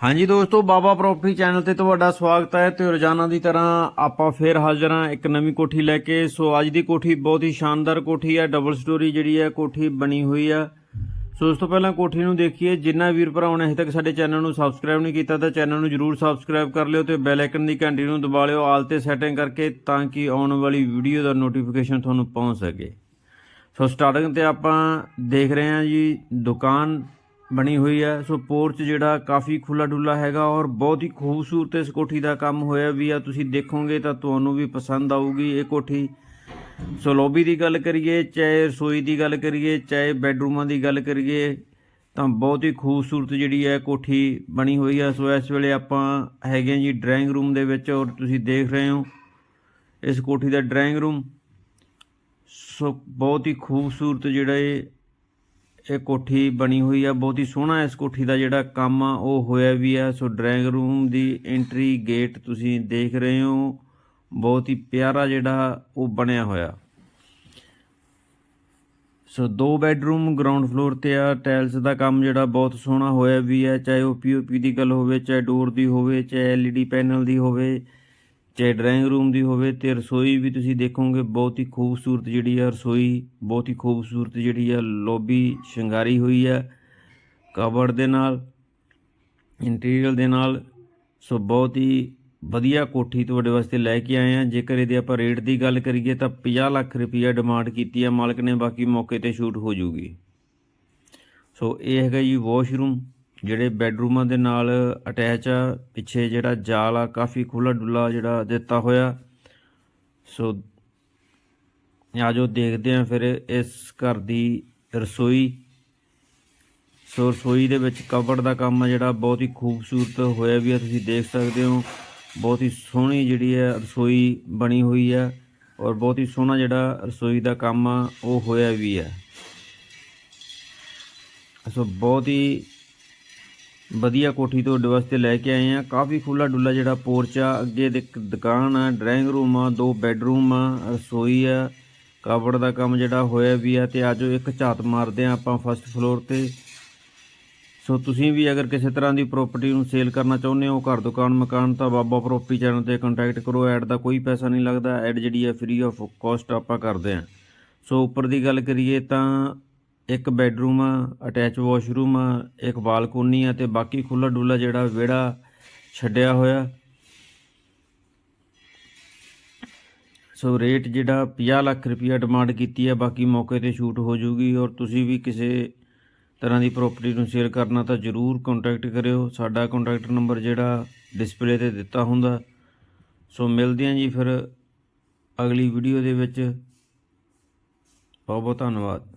ਹਾਂਜੀ ਦੋਸਤੋ, ਬਾਬਾ property channel ਤੇ ਤੁਹਾਡਾ ਸਵਾਗਤ ਹੈ ਤੇ ਰੋਜ਼ਾਨਾ ਦੀ ਤਰ੍ਹਾਂ ਆਪਾਂ ਫੇਰ ਹਾਜ਼ਰ ਹਾਂ ਇੱਕ ਨਵੀਂ ਕੋਠੀ ਲੈ ਕੇ। ਸੋ ਅੱਜ ਦੀ ਕੋਠੀ ਬਹੁਤ ਹੀ ਸ਼ਾਨਦਾਰ ਕੋਠੀ ਹੈ ਡਬਲ ਸਟੋਰੀ ਜਿਹੜੀ ਹੈ ਕੋਠੀ ਬਣੀ ਹੋਈ ਆ ਸੋ ਉਸ ਤੋਂ ਪਹਿਲਾਂ ਕੋਠੀ ਨੂੰ ਦੇਖੀਏ, ਜਿੰਨਾ ਵੀਰ ਭਰਾਵਾਂ ਨੇ ਅਜੇ ਤੱਕ ਸਾਡੇ ਚੈਨਲ ਨੂੰ ਸਬਸਕ੍ਰਾਈਬ ਨਹੀਂ ਕੀਤਾ ਤਾਂ ਚੈਨਲ ਨੂੰ ਜਰੂਰ ਸਬਸਕ੍ਰਾਈਬ ਕਰ ਲਿਓ ਤੇ ਬੈਲ ਆਈਕਨ ਦੀ ਘੰਟੀ ਨੂੰ ਦਬਾ ਲਿਓ ਆਲ ਤੇ ਸੈਟਿੰਗ ਕਰਕੇ ਤਾਂ ਕਿ ਆਉਣ ਵਾਲੀ ਵੀਡੀਓ ਦਾ ਨੋਟੀਫਿਕੇਸ਼ਨ ਤੁਹਾਨੂੰ ਪਹੁੰਚ ਸਕੇ। ਸੋ ਸਟਾਰਟਿੰਗ ਤੇ ਆਪਾਂ ਦੇਖ ਰਹੇ ਹਾਂ ਜੀ, ਦੁਕਾਨ ਬਣੀ ਹੋਈ ਹੈ। ਸੋ ਪੋਰਚ ਜਿਹੜਾ ਕਾਫੀ ਖੁੱਲਾ ਡੁੱਲਾ ਹੈਗਾ ਔਰ ਬਹੁਤ ਹੀ ਖੂਬਸੂਰਤ ਇਸ ਕੋਠੀ ਦਾ ਕੰਮ ਹੋਇਆ ਵੀ ਆ। ਤੁਸੀਂ ਦੇਖੋਗੇ ਤਾਂ ਤੁਹਾਨੂੰ ਵੀ ਪਸੰਦ ਆਊਗੀ ਇਹ ਕੋਠੀ। ਸੋ ਲੌਬੀ ਦੀ ਗੱਲ ਕਰੀਏ, ਚਾਹੇ ਰਸੋਈ ਦੀ ਗੱਲ ਕਰੀਏ, ਚਾਹੇ ਬੈੱਡਰੂਮਾਂ ਦੀ ਗੱਲ ਕਰੀਏ, ਤਾਂ ਬਹੁਤ ਹੀ ਖੂਬਸੂਰਤ ਜਿਹੜੀ ਹੈ ਕੋਠੀ ਬਣੀ ਹੋਈ ਹੈ ਸੋ ਇਸ ਵੇਲੇ ਆਪਾਂ ਹੈਗੇ ਹਾਂ ਜੀ ਡਰਾਇੰਗ ਰੂਮ ਦੇ ਵਿੱਚ ਔਰ ਤੁਸੀਂ ਦੇਖ ਰਹੇ ਹੋ ਇਸ ਕੋਠੀ ਦਾ ਡਰਾਇੰਗ ਰੂਮ। ਸੋ ਬਹੁਤ ਹੀ ਖੂਬਸੂਰਤ ਜਿਹੜਾ ਇਹ ਇਹ ਕੋਠੀ ਬਣੀ ਹੋਈ ਆ, ਬਹੁਤ ਹੀ ਸੋਹਣਾ ਇਸ ਕੋਠੀ ਦਾ ਜਿਹੜਾ ਕੰਮ ਆ, ਉਹ ਹੋਇਆ ਵੀ ਆ। ਸੋ ਡਰਾਇੰਗ ਰੂਮ ਦੀ ਐਂਟਰੀ ਗੇਟ ਤੁਸੀਂ ਦੇਖ ਰਹੇ ਹੋ। ਬਹੁਤ ਹੀ ਪਿਆਰਾ ਜਿਹੜਾ ਉਹ ਬਣਿਆ ਹੋਇਆ। ਸੋ ਦੋ ਬੈੱਡਰੂਮ ਗਰਾਊਂਡ ਫਲੋਰ ਤੇ ਆ, ਟਾਇਲਸ ਦਾ ਕੰਮ ਜਿਹੜਾ ਬਹੁਤ ਸੋਹਣਾ ਹੋਇਆ ਵੀ ਹੈ ਚਾਹੇ ਉਹ ਪੀਓਪੀ ਦੀ ਗੱਲ ਹੋਵੇ, ਚਾਹੇ ਡੋਰ ਦੀ ਹੋਵੇ, ਚਾਹੇ ਐਲਈਡੀ ਪੈਨਲ ਦੀ ਹੋਵੇ। ਚਾਹੇ ਡਰਾਇੰਗ ਰੂਮ ਦੀ ਹੋਵੇ ਤੇ ਰਸੋਈ ਵੀ ਤੁਸੀਂ ਦੇਖੋਗੇ ਬਹੁਤ ਹੀ ਖੂਬਸੂਰਤ ਜਿਹੜੀ ਆ ਰਸੋਈ, ਬਹੁਤ ਹੀ ਖੂਬਸੂਰਤ ਜਿਹੜੀ ਆ ਲੌਬੀ ਸ਼ਿੰਗਾਰੀ ਹੋਈ ਆ ਕਬਰਡ ਦੇ ਨਾਲ ਇੰਟੀਰੀਅਰ ਦੇ ਨਾਲ। ਸੋ ਬਹੁਤ ਹੀ ਵਧੀਆ ਕੋਠੀ ਤੁਹਾਡੇ ਵਾਸਤੇ ਲੈ ਕੇ ਆਏ ਆ। ਜੇਕਰ ਇਹਦੇ ਆਪਾਂ ਰੇਟ ਦੀ ਗੱਲ ਕਰੀਏ ਤਾਂ 50 ਲੱਖ ਰੁਪਈਆ ਡਿਮਾਂਡ ਕੀਤੀ ਆ। ਮਾਲਕ ਨੇ ਬਾਕੀ ਮੌਕੇ ਤੇ ਸ਼ੂਟ ਹੋ ਜੂਗੀ। ਸੋ ਇਹ ਹੈਗਾ ਜੀ ਵਾਸ਼ਰੂਮ ਜਿਹੜੇ ਬੈੱਡਰੂਮਾਂ ਦੇ ਨਾਲ ਅਟੈਚ ਆ, ਪਿੱਛੇ ਜਿਹੜਾ ਜਾਲ ਆ, ਕਾਫੀ ਖੁੱਲਾ ਡੁੱਲਾ ਜਿਹੜਾ ਦਿੱਤਾ ਹੋਇਆ। ਸੋ ਆਜੋ ਦੇਖਦੇ ਆ ਫਿਰ ਇਸ ਘਰ ਦੀ ਰਸੋਈ। ਸੋ ਰਸੋਈ ਦੇ ਵਿੱਚ ਕਬੜ ਦਾ ਕੰਮ ਆ ਜਿਹੜਾ ਬਹੁਤ ਹੀ ਖੂਬਸੂਰਤ ਹੋਇਆ ਵੀ ਆ, ਤੁਸੀਂ ਦੇਖ ਸਕਦੇ ਹੋ। ਬਹੁਤ ਹੀ ਸੋਹਣੀ ਜਿਹੜੀ ਹੈ ਰਸੋਈ ਬਣੀ ਹੋਈ ਆ ਔਰ ਬਹੁਤ ਹੀ ਸੋਹਣਾ ਜਿਹੜਾ ਰਸੋਈ ਦਾ ਕੰਮ ਆ, ਉਹ ਹੋਇਆ ਵੀ ਹੈ ਸੋ ਬਹੁਤ ਹੀ ਵਧੀਆ ਕੋਠੀ ਤੁਹਾਡੇ ਵਾਸਤੇ ਲੈ ਕੇ ਆਏ ਆ। ਕਾਫੀ ਖੁੱਲਾ ਡੁੱਲਾ ਜਿਹੜਾ ਪੋਰਚ ਆ, ਅੱਗੇ ਦੇ ਇੱਕ ਦੁਕਾਨ ਆ, ਡਰਾਇੰਗ ਰੂਮ ਆ, ਦੋ ਬੈੱਡਰੂਮ ਆ, ਰਸੋਈ ਆ। ਕਾਬੜ ਦਾ ਕੰਮ ਜਿਹੜਾ ਹੋਇਆ ਵੀ ਆ ਤੇ ਆਜੋ ਇੱਕ ਝਾਤ ਮਾਰਦੇ ਆ ਆਪਾਂ ਫਸਟ ਫਲੋਰ ਤੇ। ਸੋ ਤੁਸੀਂ ਵੀ ਅਗਰ ਕਿਸੇ ਤਰ੍ਹਾਂ ਦੀ ਪ੍ਰਾਪਰਟੀ ਨੂੰ ਸੇਲ ਕਰਨਾ ਚਾਹੁੰਦੇ ਹੋ, ਘਰ ਦੁਕਾਨ ਮਕਾਨ ਤਾਂ ਬਾਬਾ ਪ੍ਰਾਪਰਟੀ ਚੈਨਲ ਤੇ ਕੰਟੈਕਟ ਕਰੋ। ਐਡ ਦਾ ਕੋਈ ਪੈਸਾ ਨਹੀਂ ਲੱਗਦਾ। ਐਡ ਜਿਹੜੀ ਹੈ ਫ੍ਰੀ ਆਫ ਕਾਸਟ ਆਪਾਂ ਕਰਦੇ ਹਾਂ ਸੋ ਉੱਪਰ ਦੀ ਗੱਲ ਕਰੀਏ ਤਾਂ ਇੱਕ ਬੈੱਡਰੂਮ ਆ ਅਟੈਚ ਵਾਸ਼ਰੂਮ ਆ ਇੱਕ ਬਾਲਕੋਨੀ ਆ ਤੇ ਬਾਕੀ ਖੁੱਲਾ ਡੁੱਲਾ ਜਿਹੜਾ ਵਿਹੜਾ ਛੱਡਿਆ ਹੋਇਆ। ਸੋ ਰੇਟ ਜਿਹੜਾ 50 ਲੱਖ ਰੁਪਇਆ ਡਿਮਾਂਡ ਕੀਤੀ ਹੈ ਬਾਕੀ ਮੌਕੇ ਤੇ ਸ਼ੂਟ ਹੋ ਜੂਗੀ। ਔਰ ਤੁਸੀਂ ਵੀ ਕਿਸੇ ਤਰ੍ਹਾਂ ਦੀ ਪ੍ਰਾਪਰਟੀ ਨੂੰ ਸ਼ੇਅਰ ਕਰਨਾ ਤਾਂ ਜਰੂਰ ਕੰਟੈਕਟ ਕਰਿਓ। ਸਾਡਾ ਕੰਟੈਕਟ ਨੰਬਰ ਜਿਹੜਾ ਡਿਸਪਲੇ ਤੇ ਦਿੱਤਾ ਹੁੰਦਾ। ਸੋ ਮਿਲਦੇ ਹਾਂ ਜੀ ਫਿਰ ਅਗਲੀ ਵੀਡੀਓ ਦੇ ਵਿੱਚ। ਬਹੁਤ ਬਹੁਤ ਧੰਨਵਾਦ।